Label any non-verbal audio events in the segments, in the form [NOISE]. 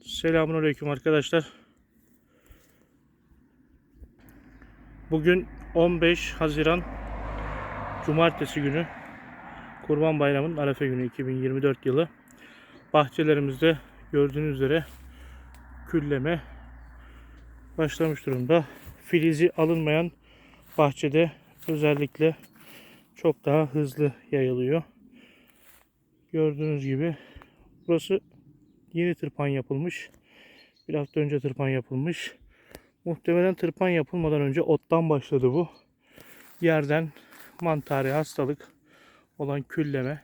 Selamünaleyküm arkadaşlar. Bugün 15 Haziran Cumartesi günü Kurban Bayramı'nın Arefe günü 2024 yılı. Bahçelerimizde gördüğünüz üzere külleme başlamış durumda. Filizi alınmayan bahçede özellikle çok daha hızlı yayılıyor. Gördüğünüz gibi burası yeni tırpan yapılmış. Bir hafta önce tırpan yapılmış. Muhtemelen tırpan yapılmadan önce ottan başladı bu. Yerden mantari hastalık olan külleme.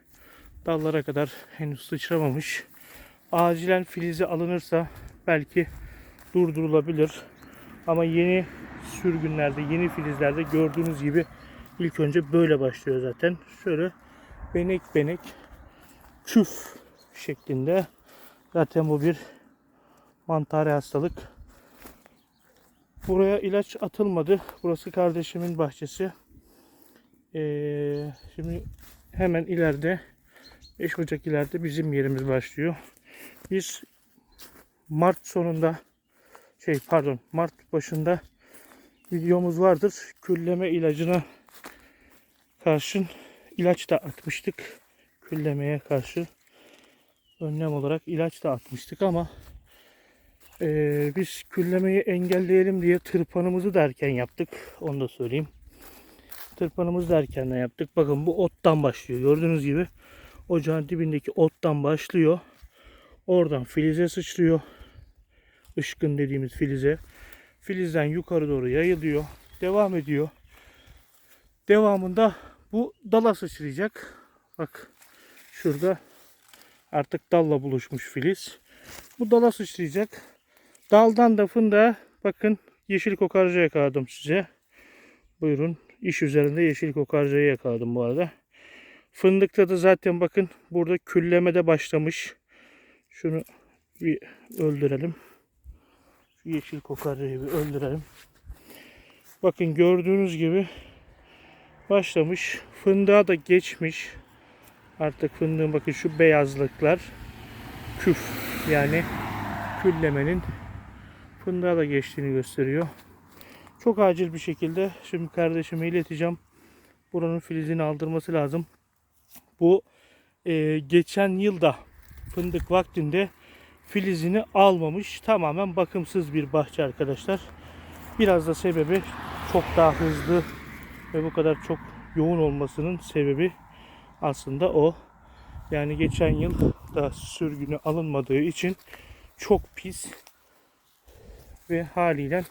Dallara kadar henüz sıçramamış. Acilen filizi alınırsa belki durdurulabilir. Ama yeni sürgünlerde, yeni filizlerde gördüğünüz gibi ilk önce böyle başlıyor zaten. Şöyle benek benek küf şeklinde Zaten bu bir mantari hastalık. Buraya ilaç atılmadı. Burası kardeşimin bahçesi. Ee, şimdi hemen ileride 5 Ocak ileride bizim yerimiz başlıyor. Biz Mart sonunda şey pardon Mart başında videomuz vardır. Külleme ilacına karşın ilaç da atmıştık. Küllemeye karşı önlem olarak ilaç da atmıştık ama eee, biz küllemeyi engelleyelim diye tırpanımızı da erken yaptık. Onu da söyleyeyim. Tırpanımızı da erkenden yaptık. Bakın bu ottan başlıyor. Gördüğünüz gibi ocağın dibindeki ottan başlıyor. Oradan filize sıçrıyor. Işkın dediğimiz filize. Filizden yukarı doğru yayılıyor. Devam ediyor. Devamında bu dala sıçrayacak. Bak şurada Artık dalla buluşmuş filiz. Bu dala sıçrayacak. Daldan da fındığa bakın yeşil kokarca yakaladım size. Buyurun. İş üzerinde yeşil kokarcayı yakaladım bu arada. Fındıkta da zaten bakın burada küllemede başlamış. Şunu bir öldürelim. Şu yeşil kokarcayı bir öldürelim. Bakın gördüğünüz gibi başlamış. Fındığa da geçmiş. Artık fındığın bakın şu beyazlıklar küf yani küllemenin fındığa da geçtiğini gösteriyor. Çok acil bir şekilde şimdi kardeşime ileteceğim. Buranın filizini aldırması lazım. Bu e, geçen yılda fındık vaktinde filizini almamış. Tamamen bakımsız bir bahçe arkadaşlar. Biraz da sebebi çok daha hızlı ve bu kadar çok yoğun olmasının sebebi aslında o. Yani geçen yıl da sürgünü alınmadığı için çok pis ve haliyle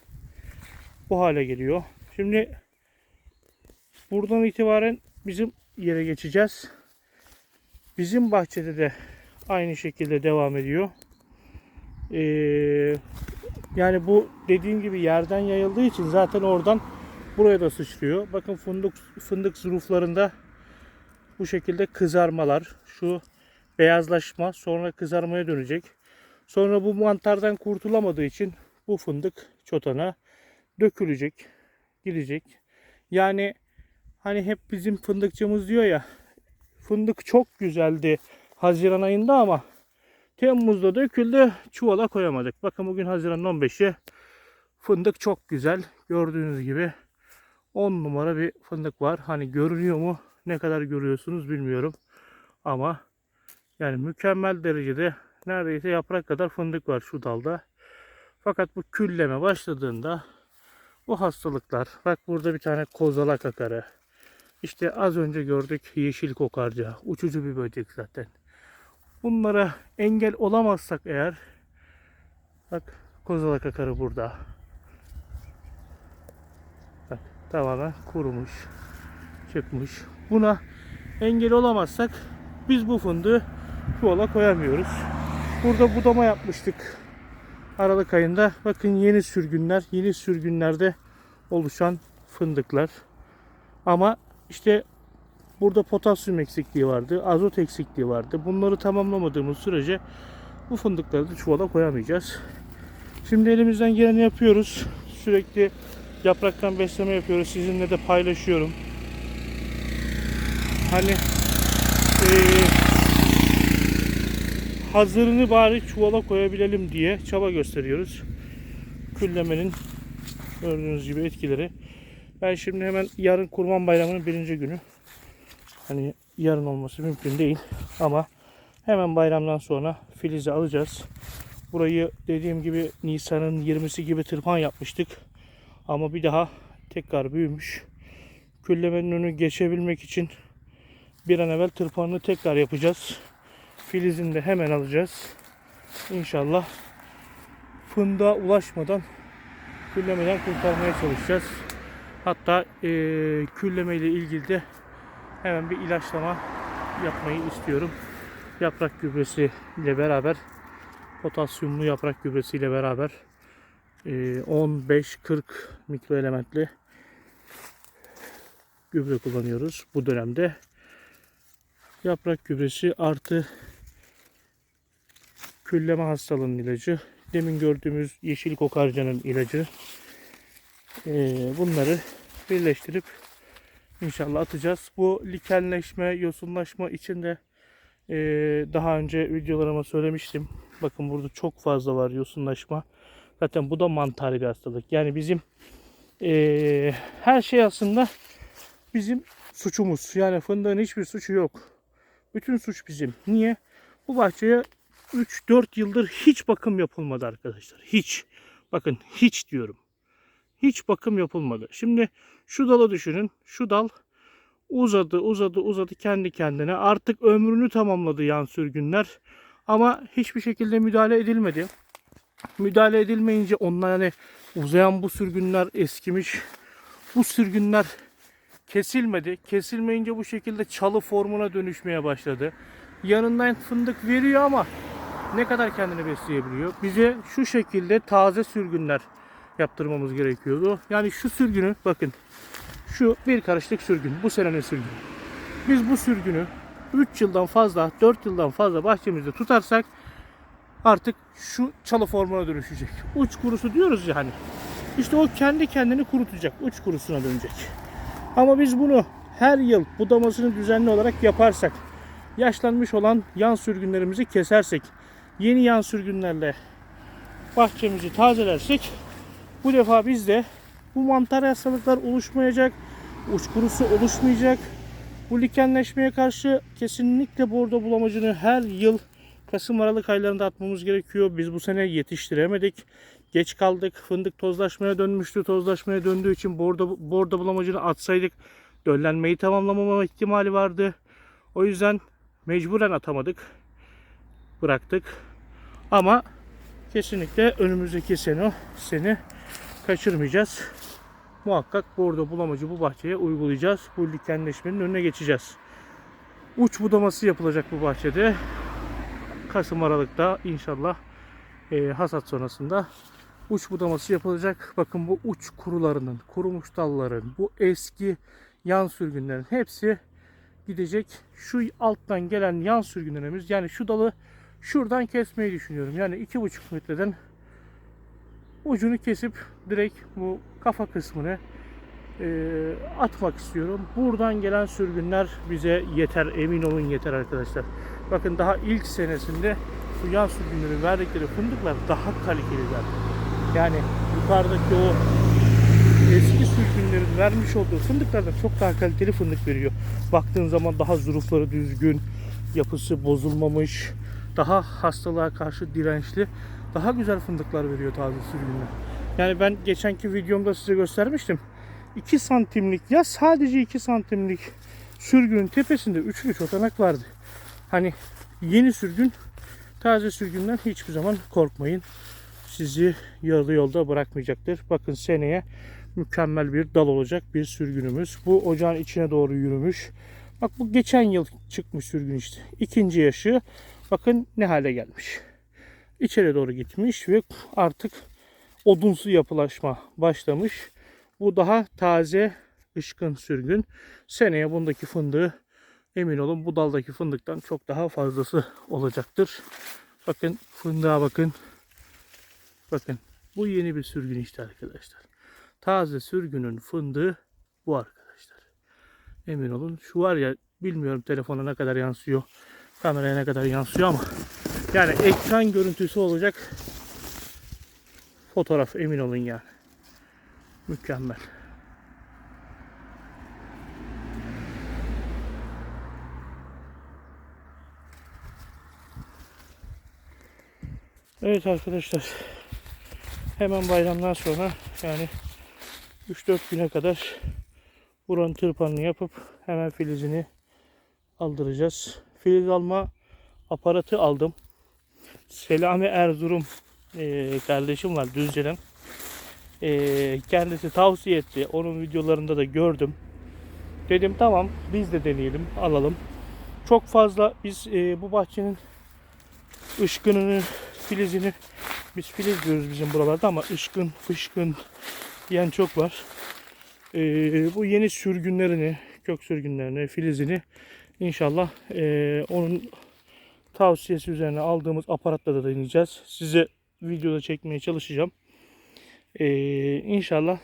bu hale geliyor. Şimdi buradan itibaren bizim yere geçeceğiz. Bizim bahçede de aynı şekilde devam ediyor. Ee, yani bu dediğim gibi yerden yayıldığı için zaten oradan buraya da sıçrıyor. Bakın fındık fındık zuruflarında bu şekilde kızarmalar, şu beyazlaşma sonra kızarmaya dönecek. Sonra bu mantardan kurtulamadığı için bu fındık çotana dökülecek, gidecek. Yani hani hep bizim fındıkçımız diyor ya fındık çok güzeldi Haziran ayında ama Temmuz'da döküldü çuvala koyamadık. Bakın bugün Haziran 15'i fındık çok güzel. Gördüğünüz gibi 10 numara bir fındık var. Hani görünüyor mu ne kadar görüyorsunuz bilmiyorum. Ama yani mükemmel derecede neredeyse yaprak kadar fındık var şu dalda. Fakat bu külleme başladığında bu hastalıklar bak burada bir tane kozalak akarı. İşte az önce gördük yeşil kokarca. Uçucu bir böcek zaten. Bunlara engel olamazsak eğer bak kozalak akarı burada. Bak tamamen kurumuş çıkmış. Buna engel olamazsak biz bu fındığı çuvala koyamıyoruz. Burada budama yapmıştık Aralık ayında. Bakın yeni sürgünler, yeni sürgünlerde oluşan fındıklar. Ama işte burada potasyum eksikliği vardı, azot eksikliği vardı. Bunları tamamlamadığımız sürece bu fındıkları da çuvala koyamayacağız. Şimdi elimizden geleni yapıyoruz. Sürekli yapraktan besleme yapıyoruz. Sizinle de paylaşıyorum hani e, hazırını bari çuvala koyabilelim diye çaba gösteriyoruz. Küllemenin gördüğünüz gibi etkileri. Ben şimdi hemen yarın Kurban Bayramı'nın birinci günü. Hani yarın olması mümkün değil ama hemen bayramdan sonra filizi alacağız. Burayı dediğim gibi Nisan'ın 20'si gibi tırpan yapmıştık. Ama bir daha tekrar büyümüş. Küllemenin önü geçebilmek için bir an evvel tırpanını tekrar yapacağız. Filizini de hemen alacağız. İnşallah fındığa ulaşmadan küllemeden kurtarmaya çalışacağız. Hatta eee külleme ile ilgili de hemen bir ilaçlama yapmayı istiyorum. Yaprak gübresi ile beraber potasyumlu yaprak gübresi ile beraber eee, 15-40 mikroelementli gübre kullanıyoruz bu dönemde. Yaprak gübresi artı külleme hastalığının ilacı. Demin gördüğümüz yeşil kokarcanın ilacı. Eee, bunları birleştirip inşallah atacağız. Bu likenleşme, yosunlaşma için de eee, daha önce videolarıma söylemiştim. Bakın burada çok fazla var yosunlaşma. Zaten bu da mantarı bir hastalık. Yani bizim eee, her şey aslında bizim suçumuz. Yani fındığın hiçbir suçu yok. Bütün suç bizim. Niye? Bu bahçeye 3-4 yıldır hiç bakım yapılmadı arkadaşlar. Hiç. Bakın hiç diyorum. Hiç bakım yapılmadı. Şimdi şu dalı düşünün. Şu dal uzadı uzadı uzadı kendi kendine. Artık ömrünü tamamladı yan sürgünler. Ama hiçbir şekilde müdahale edilmedi. Müdahale edilmeyince onlar hani uzayan bu sürgünler eskimiş. Bu sürgünler kesilmedi. Kesilmeyince bu şekilde çalı formuna dönüşmeye başladı. Yanından fındık veriyor ama ne kadar kendini besleyebiliyor? Bize şu şekilde taze sürgünler yaptırmamız gerekiyordu. Yani şu sürgünü bakın. Şu bir karışlık sürgün. Bu senenin sürgünü. Biz bu sürgünü 3 yıldan fazla, 4 yıldan fazla bahçemizde tutarsak artık şu çalı formuna dönüşecek. Uç kurusu diyoruz ya hani. İşte o kendi kendini kurutacak. Uç kurusuna dönecek. Ama biz bunu her yıl budamasını düzenli olarak yaparsak, yaşlanmış olan yan sürgünlerimizi kesersek, yeni yan sürgünlerle bahçemizi tazelersek bu defa bizde bu mantar hastalıklar oluşmayacak, uç kurusu oluşmayacak. Bu likenleşmeye karşı kesinlikle bordo bulamacını her yıl Kasım Aralık aylarında atmamız gerekiyor. Biz bu sene yetiştiremedik. Geç kaldık. Fındık tozlaşmaya dönmüştü. Tozlaşmaya döndüğü için bordo, bordo bulamacını atsaydık döllenmeyi tamamlamama ihtimali vardı. O yüzden mecburen atamadık. Bıraktık. Ama kesinlikle önümüzdeki sene seni kaçırmayacağız. Muhakkak bordo bulamacı bu bahçeye uygulayacağız. Bu likenleşmenin önüne geçeceğiz. Uç budaması yapılacak bu bahçede. Kasım Aralık'ta inşallah e, hasat sonrasında uç budaması yapılacak. Bakın bu uç kurularının, kurumuş dalların, bu eski yan sürgünlerin hepsi gidecek. Şu alttan gelen yan sürgünlerimiz yani şu dalı şuradan kesmeyi düşünüyorum. Yani iki buçuk metreden ucunu kesip direkt bu kafa kısmını e, atmak istiyorum. Buradan gelen sürgünler bize yeter. Emin olun yeter arkadaşlar. Bakın daha ilk senesinde bu yan sürgünleri verdikleri fındıklar daha kaliteliler. Yani yukarıdaki o eski sürgünlerin vermiş olduğu fındıklardan çok daha kaliteli fındık veriyor. Baktığın zaman daha zurufları düzgün, yapısı bozulmamış, daha hastalığa karşı dirençli, daha güzel fındıklar veriyor taze sürgünler. Yani ben geçenki videomda size göstermiştim. 2 santimlik ya sadece 2 santimlik sürgünün tepesinde üçlü çotanak vardı. Hani yeni sürgün taze sürgünden hiçbir zaman korkmayın. Sizi yarı yolda bırakmayacaktır. Bakın seneye mükemmel bir dal olacak bir sürgünümüz. Bu ocağın içine doğru yürümüş. Bak bu geçen yıl çıkmış sürgün işte. İkinci yaşı bakın ne hale gelmiş. İçeri doğru gitmiş ve artık odunsu yapılaşma başlamış. Bu daha taze ışkın sürgün. Seneye bundaki fındığı emin olun bu daldaki fındıktan çok daha fazlası olacaktır. Bakın fındığa bakın. Bakın bu yeni bir sürgün işte arkadaşlar. Taze sürgünün fındığı bu arkadaşlar. Emin olun şu var ya bilmiyorum telefona ne kadar yansıyor. Kameraya ne kadar yansıyor ama Yani ekran görüntüsü olacak fotoğraf emin olun yani. Mükemmel. Evet arkadaşlar. Hemen bayramdan sonra yani 3-4 güne kadar buranın tırpanını yapıp hemen filizini aldıracağız. Filiz alma aparatı aldım. Selami Erzurum eee, kardeşim var Düzce'den. Eee, kendisi tavsiye etti. Onun videolarında da gördüm. Dedim tamam biz de deneyelim alalım. Çok fazla biz eee, bu bahçenin ışkınını, filizini biz filiz diyoruz bizim buralarda ama ışkın, fışkın diyen çok var. Eee, bu yeni sürgünlerini, kök sürgünlerini, filizini inşallah eee, onun tavsiyesi üzerine aldığımız aparatla da deneyeceğiz. Size videoda çekmeye çalışacağım. Ee, inşallah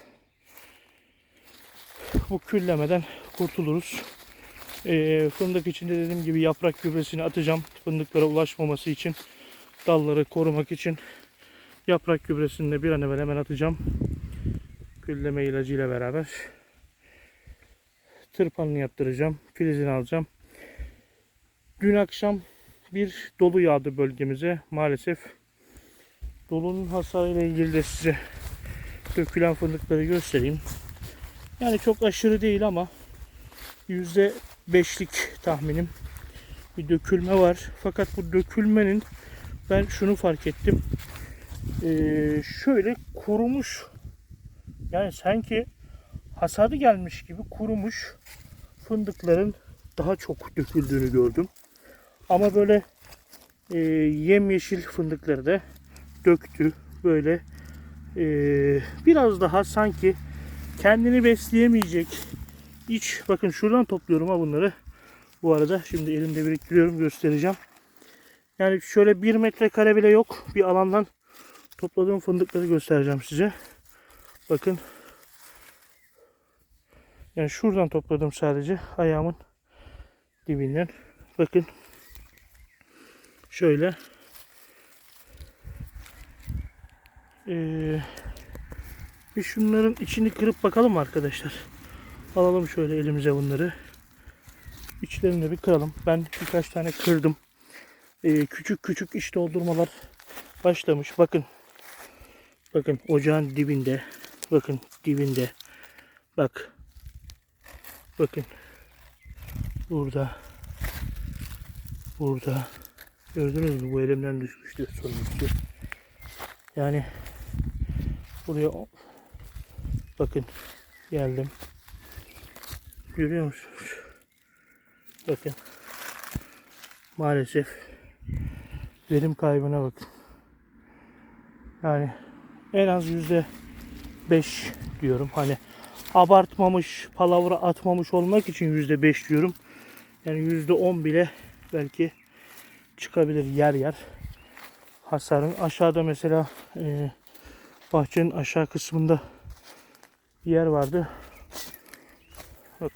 bu küllemeden kurtuluruz. Ee, fındık içinde dediğim gibi yaprak gübresini atacağım. Fındıklara ulaşmaması için, dalları korumak için yaprak gübresini de bir an evvel hemen atacağım. Külleme ilacıyla beraber. Tırpanını yaptıracağım. Filizini alacağım. Dün akşam bir dolu yağdı bölgemize maalesef. Dolunun hasarıyla ilgili de size dökülen fındıkları göstereyim. Yani çok aşırı değil ama yüzde beşlik tahminim bir dökülme var. Fakat bu dökülmenin ben şunu fark ettim. Ee, şöyle kurumuş yani sanki hasadı gelmiş gibi kurumuş fındıkların daha çok döküldüğünü gördüm. Ama böyle e, yemyeşil fındıkları da döktü. Böyle e, biraz daha sanki kendini besleyemeyecek iç bakın şuradan topluyorum ha bunları. Bu arada şimdi elimde biriktiriyorum göstereceğim. Yani şöyle bir metrekare bile yok bir alandan topladığım fındıkları göstereceğim size. Bakın. Yani şuradan topladım sadece ayağımın dibinden. Bakın şöyle ee, bir şunların içini kırıp bakalım arkadaşlar. Alalım şöyle elimize bunları. İçlerini bir kıralım. Ben birkaç tane kırdım. Ee, küçük küçük iç doldurmalar başlamış. Bakın. Bakın ocağın dibinde. Bakın dibinde. Bak. Bakın. Burada. Burada. Gördünüz mü? Bu elimden düşmüştü sonuncusu. Yani buraya bakın geldim. Görüyor musunuz? Bakın. Maalesef verim kaybına bakın. Yani en az yüzde beş diyorum. Hani abartmamış, palavra atmamış olmak için yüzde beş diyorum. Yani yüzde on bile belki çıkabilir yer yer. Hasarın aşağıda mesela e, bahçenin aşağı kısmında bir yer vardı. Bak.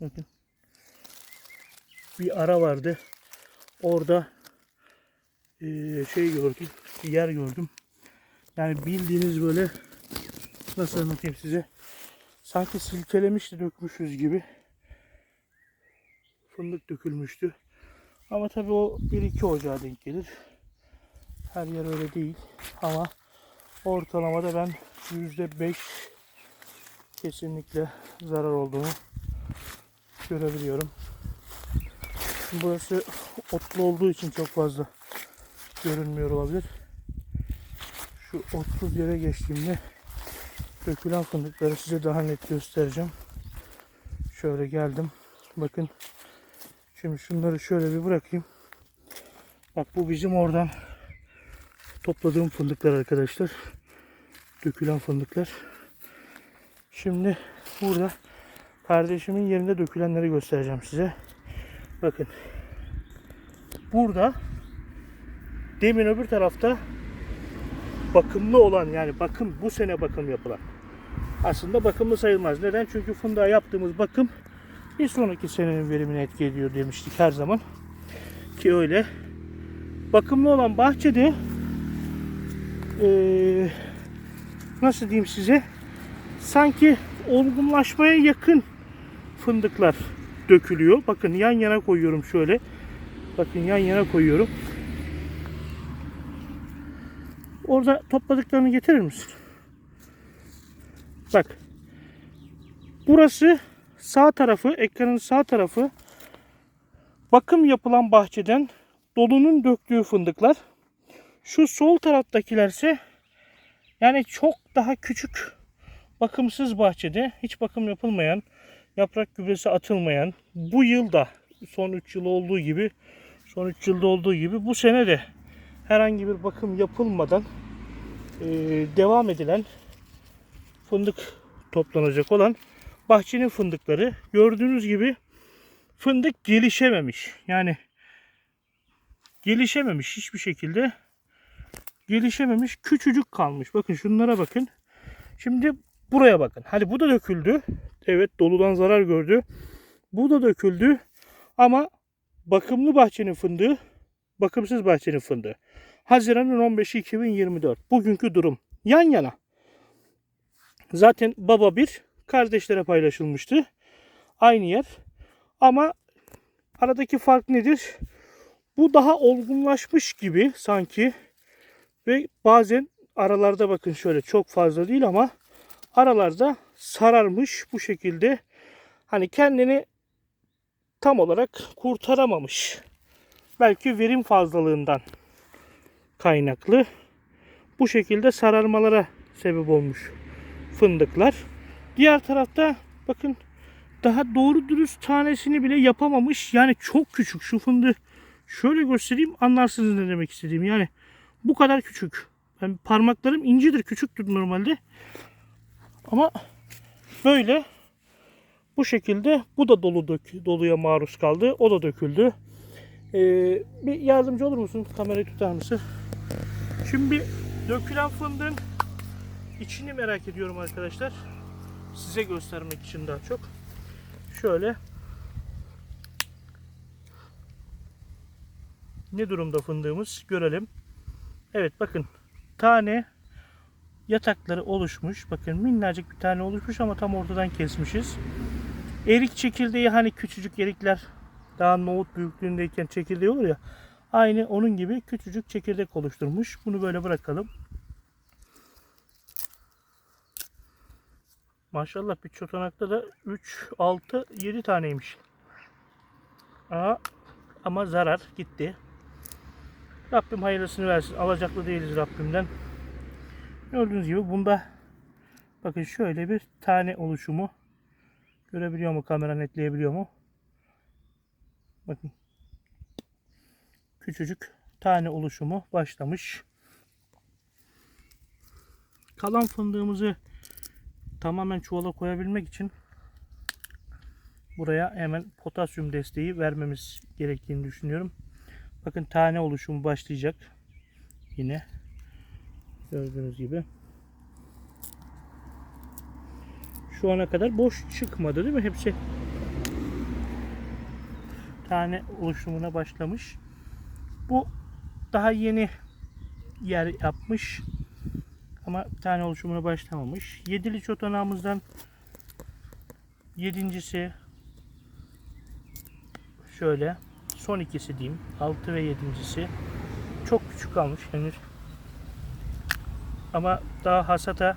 Bakın. Bir ara vardı. Orada e, şey gördüm. Bir yer gördüm. Yani bildiğiniz böyle nasıl anlatayım size? Sanki silkelemişti dökmüşüz gibi. Fındık dökülmüştü. Ama tabii o 1-2 ocağa denk gelir. Her yer öyle değil. Ama ortalamada ben %5 kesinlikle zarar olduğunu görebiliyorum. Burası otlu olduğu için çok fazla görünmüyor olabilir. Şu otsuz yere geçtiğimde dökülen fındıkları size daha net göstereceğim. Şöyle geldim. Bakın Şimdi şunları şöyle bir bırakayım. Bak bu bizim oradan topladığım fındıklar arkadaşlar. Dökülen fındıklar. Şimdi burada kardeşimin yerinde dökülenleri göstereceğim size. Bakın. Burada demin öbür tarafta bakımlı olan yani bakım bu sene bakım yapılan. Aslında bakımlı sayılmaz. Neden? Çünkü fındığa yaptığımız bakım bir sonraki senenin verimini etki ediyor demiştik her zaman. Ki öyle. bakımlı olan bahçede eee, nasıl diyeyim size sanki olgunlaşmaya yakın fındıklar dökülüyor. Bakın yan yana koyuyorum şöyle. Bakın yan yana koyuyorum. Orada topladıklarını getirir misin? Bak. Burası sağ tarafı, ekranın sağ tarafı bakım yapılan bahçeden dolunun döktüğü fındıklar. Şu sol taraftakilerse yani çok daha küçük bakımsız bahçede hiç bakım yapılmayan, yaprak gübresi atılmayan, bu yılda son 3 yıl olduğu gibi son 3 yılda olduğu gibi bu sene de herhangi bir bakım yapılmadan eee, devam edilen fındık toplanacak olan bahçenin fındıkları gördüğünüz gibi fındık gelişememiş. Yani gelişememiş hiçbir şekilde gelişememiş küçücük kalmış. Bakın şunlara bakın. Şimdi buraya bakın. Hadi bu da döküldü. Evet doludan zarar gördü. Bu da döküldü. Ama bakımlı bahçenin fındığı bakımsız bahçenin fındığı. Haziran'ın 15'i 2024. Bugünkü durum. Yan yana. Zaten baba bir kardeşlere paylaşılmıştı. Aynı yer. Ama aradaki fark nedir? Bu daha olgunlaşmış gibi sanki. Ve bazen aralarda bakın şöyle çok fazla değil ama aralarda sararmış bu şekilde. Hani kendini tam olarak kurtaramamış. Belki verim fazlalığından kaynaklı. Bu şekilde sararmalara sebep olmuş fındıklar. Diğer tarafta bakın daha doğru dürüst tanesini bile yapamamış. Yani çok küçük şu fındığı şöyle göstereyim anlarsınız ne demek istediğim. Yani bu kadar küçük. Ben parmaklarım incidir, küçüktür normalde. Ama böyle bu şekilde bu da dolu dök, doluya maruz kaldı. O da döküldü. Ee, bir yardımcı olur musun? Kamerayı tutar mısın? Şimdi bir dökülen fındığın içini merak ediyorum arkadaşlar. Size göstermek için daha çok. Şöyle. Ne durumda fındığımız görelim. Evet bakın tane yatakları oluşmuş. Bakın minnacık bir tane oluşmuş ama tam ortadan kesmişiz. Erik çekirdeği hani küçücük erikler daha nohut büyüklüğündeyken çekirdeği olur ya. Aynı onun gibi küçücük çekirdek oluşturmuş. Bunu böyle bırakalım. Maşallah bir çotanakta da 3, 6, 7 taneymiş. Aa, ama zarar gitti. Rabbim hayırlısını versin. Alacaklı değiliz Rabbimden. Gördüğünüz gibi bunda bakın şöyle bir tane oluşumu görebiliyor mu kamera netleyebiliyor mu? Bakın küçücük tane oluşumu başlamış. Kalan fındığımızı tamamen çuvala koyabilmek için buraya hemen potasyum desteği vermemiz gerektiğini düşünüyorum. Bakın tane oluşumu başlayacak. Yine gördüğünüz gibi. Şu ana kadar boş çıkmadı değil mi? Hepsi tane oluşumuna başlamış. Bu daha yeni yer yapmış. Ama tane oluşumuna başlamamış. Yedili çotanağımızdan yedincisi şöyle son ikisi diyeyim. 6 ve yedincisi çok küçük kalmış henüz. Ama daha hasata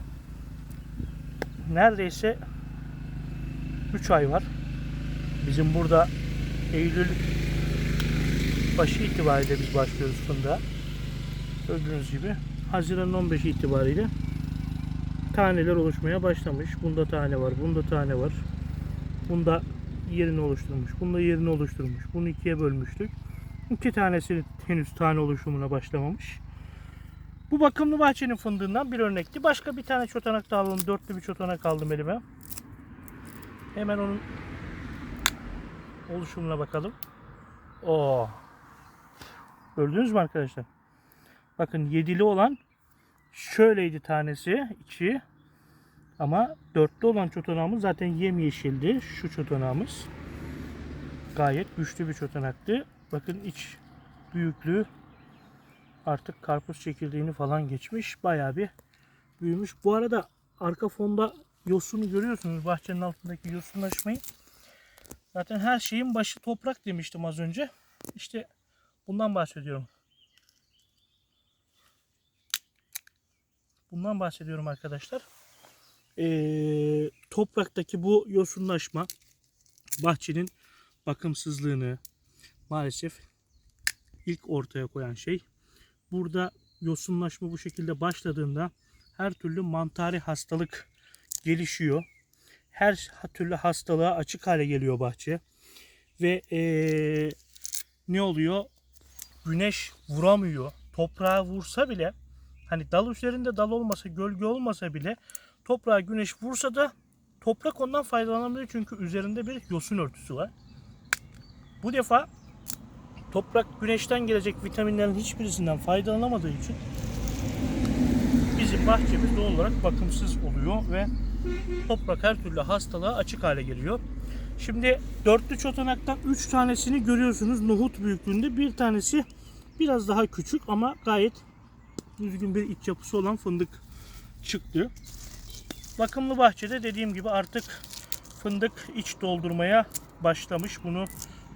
neredeyse 3 ay var. Bizim burada Eylül başı itibariyle biz başlıyoruz fındığa. Gördüğünüz gibi Haziran 15 itibariyle taneler oluşmaya başlamış. Bunda tane var, bunda tane var. Bunda yerini oluşturmuş, bunda yerini oluşturmuş. Bunu ikiye bölmüştük. İki tanesi henüz tane oluşumuna başlamamış. Bu bakımlı bahçenin fındığından bir örnekti. Başka bir tane çotanak da alalım. Dörtlü bir çotanak aldım elime. Hemen onun oluşumuna bakalım. Oo. Gördünüz mü arkadaşlar? Bakın yedili olan şöyleydi tanesi içi. Ama dörtlü olan çotanağımız zaten yemyeşildi. Şu çotanağımız. Gayet güçlü bir çotanaktı. Bakın iç büyüklüğü artık karpuz çekirdeğini falan geçmiş. Bayağı bir büyümüş. Bu arada arka fonda yosunu görüyorsunuz. Bahçenin altındaki yosunlaşmayı. Zaten her şeyin başı toprak demiştim az önce. İşte bundan bahsediyorum. Bundan bahsediyorum arkadaşlar. Ee, topraktaki bu yosunlaşma bahçenin bakımsızlığını maalesef ilk ortaya koyan şey. Burada yosunlaşma bu şekilde başladığında her türlü mantari hastalık gelişiyor. Her türlü hastalığa açık hale geliyor bahçe. Ve ee, ne oluyor? Güneş vuramıyor. Toprağa vursa bile hani dal üzerinde dal olmasa, gölge olmasa bile toprağa güneş vursa da toprak ondan faydalanamıyor çünkü üzerinde bir yosun örtüsü var. Bu defa toprak güneşten gelecek vitaminlerin hiçbirisinden faydalanamadığı için bizim bahçemiz doğal olarak bakımsız oluyor ve toprak her türlü hastalığa açık hale geliyor. Şimdi dörtlü çotanaktan 3 tanesini görüyorsunuz nohut büyüklüğünde. Bir tanesi biraz daha küçük ama gayet düzgün bir iç yapısı olan fındık çıktı. Bakımlı bahçede dediğim gibi artık fındık iç doldurmaya başlamış. Bunu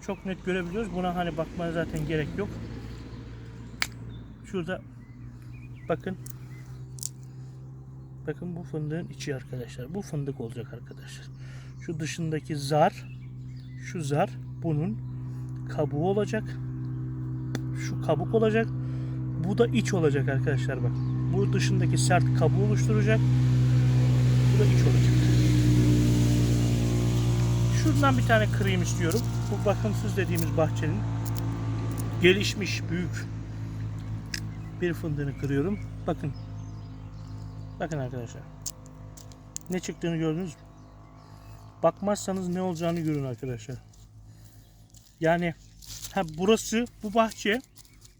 çok net görebiliyoruz. Buna hani bakmaya zaten gerek yok. Şurada bakın. Bakın bu fındığın içi arkadaşlar. Bu fındık olacak arkadaşlar. Şu dışındaki zar, şu zar bunun kabuğu olacak. Şu kabuk olacak. Bu da iç olacak arkadaşlar bak. Bu dışındaki sert kabuğu oluşturacak. Bu da iç olacak. Şuradan bir tane kırayım istiyorum. Bu bakımsız dediğimiz bahçenin gelişmiş büyük bir fındığını kırıyorum. Bakın. Bakın arkadaşlar. Ne çıktığını gördünüz mü? Bakmazsanız ne olacağını görün arkadaşlar. Yani ha burası bu bahçe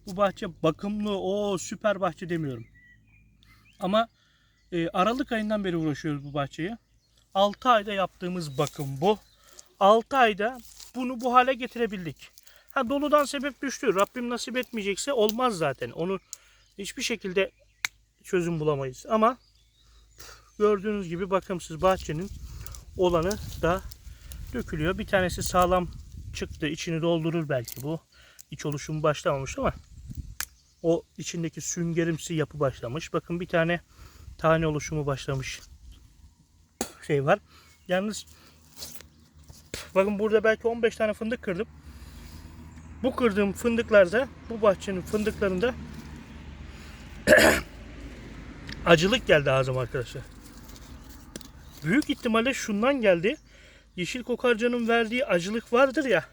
bu bahçe bakımlı o süper bahçe demiyorum. Ama e, Aralık ayından beri uğraşıyoruz bu bahçeye. 6 ayda yaptığımız bakım bu. 6 ayda bunu bu hale getirebildik. Ha doludan sebep düştü. Rabbim nasip etmeyecekse olmaz zaten. Onu hiçbir şekilde çözüm bulamayız. Ama gördüğünüz gibi bakımsız bahçenin olanı da dökülüyor. Bir tanesi sağlam çıktı. İçini doldurur belki bu. İç oluşumu başlamamış ama o içindeki süngerimsi yapı başlamış. Bakın bir tane tane oluşumu başlamış şey var. Yalnız bakın burada belki 15 tane fındık kırdım. Bu kırdığım fındıklarda bu bahçenin fındıklarında [COUGHS] acılık geldi ağzıma arkadaşlar. Büyük ihtimalle şundan geldi. Yeşil kokarcanın verdiği acılık vardır ya.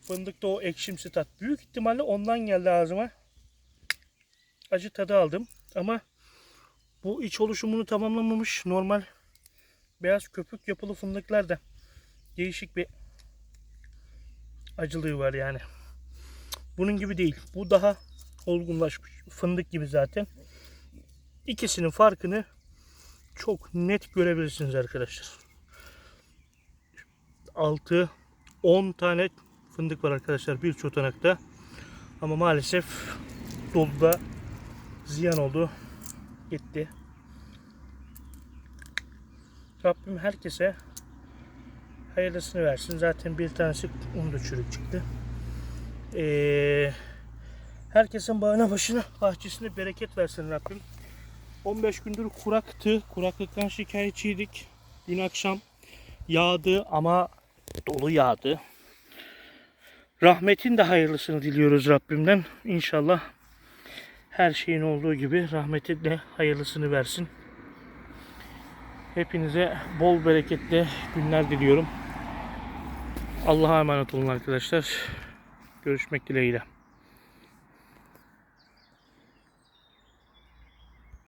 Fındıkta o ekşimsi tat. Büyük ihtimalle ondan geldi ağzıma. Acı tadı aldım. Ama bu iç oluşumunu tamamlamamış normal beyaz köpük yapılı fındıklarda değişik bir acılığı var yani. Bunun gibi değil. Bu daha olgunlaşmış. Fındık gibi zaten. İkisinin farkını çok net görebilirsiniz arkadaşlar. 6 10 tane fındık var arkadaşlar bir çotanakta. Ama maalesef doluda ziyan oldu. Gitti. Rabbim herkese hayırlısını versin. Zaten bir tanesi onu da çürük çıktı. Ee, herkesin bağına başına bahçesine bereket versin Rabbim. 15 gündür kuraktı. Kuraklıktan şikayetçiydik. Dün akşam yağdı ama dolu yağdı. Rahmetin de hayırlısını diliyoruz Rabbimden. İnşallah her şeyin olduğu gibi rahmetin de hayırlısını versin. Hepinize bol bereketli günler diliyorum. Allah'a emanet olun arkadaşlar. Görüşmek dileğiyle.